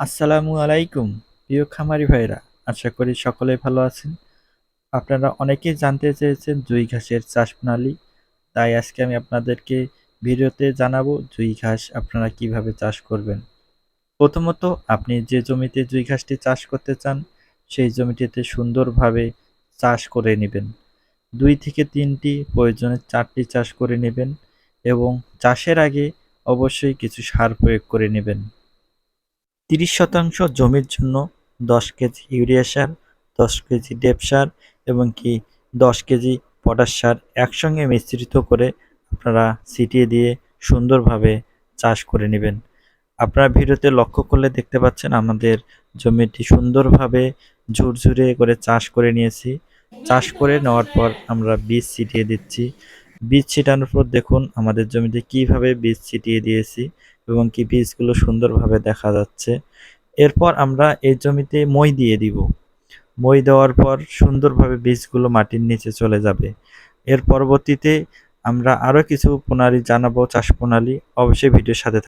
আসসালামু আলাইকুম, প্রিয় খামারি ভাইরা। আশা করি সকলে ভালো আছেন। আপনারা অনেকেই জানতে চেয়েছেন জুই ঘাসের চাষ প্রণালী। তাই আজকে আমি আপনাদেরকে ভিডিওতে জানাব জুই ঘাস আপনারা কীভাবে চাষ করবেন। প্রথমত, আপনি যে জমিতে জুই ঘাসটি চাষ করতে চান, সেই জমিটিতে সুন্দরভাবে চাষ করে নেবেন। দুই থেকে তিনটি প্রয়োজনে চারটি চাষ করে নেবেন এবং চাষের আগে অবশ্যই কিছু সার প্রয়োগ করে নেবেন। তিরিশ শতাংশ জমির জন্য দশ কেজি ইউরিয়া সার, দশ কেজি ডেপ সার এবং কি দশ কেজি পটাশ সার একসঙ্গে মিশ্রিত করে আপনারা ছিটিয়ে দিয়ে সুন্দরভাবে চাষ করে নেবেন। আপনারা ভিডিওতে লক্ষ্য করলে দেখতে পাচ্ছেন আমাদের জমিটি সুন্দরভাবে ঝুরঝুরে করে চাষ করে নিয়েছি। চাষ করে নেওয়ার পর আমরা বীজ ছিটিয়ে দিচ্ছি। বীজ ছিটানোর পর দেখুন আমাদের জমিতে কীভাবে বীজ ছিটিয়ে দিয়েছি এবং কি বীজগুলো সুন্দরভাবে দেখা যাচ্ছে। এরপর আমরা এই জমিতে মই দিয়ে দিব। মই দেওয়ার পর সুন্দরভাবে বীজগুলো মাটির নিচে চলে যাবে। এর পরবর্তীতে আমরা আরও কিছু প্রণালী জানাব, চাষ প্রণালী। অবশ্যই ভিডিওর সাথে।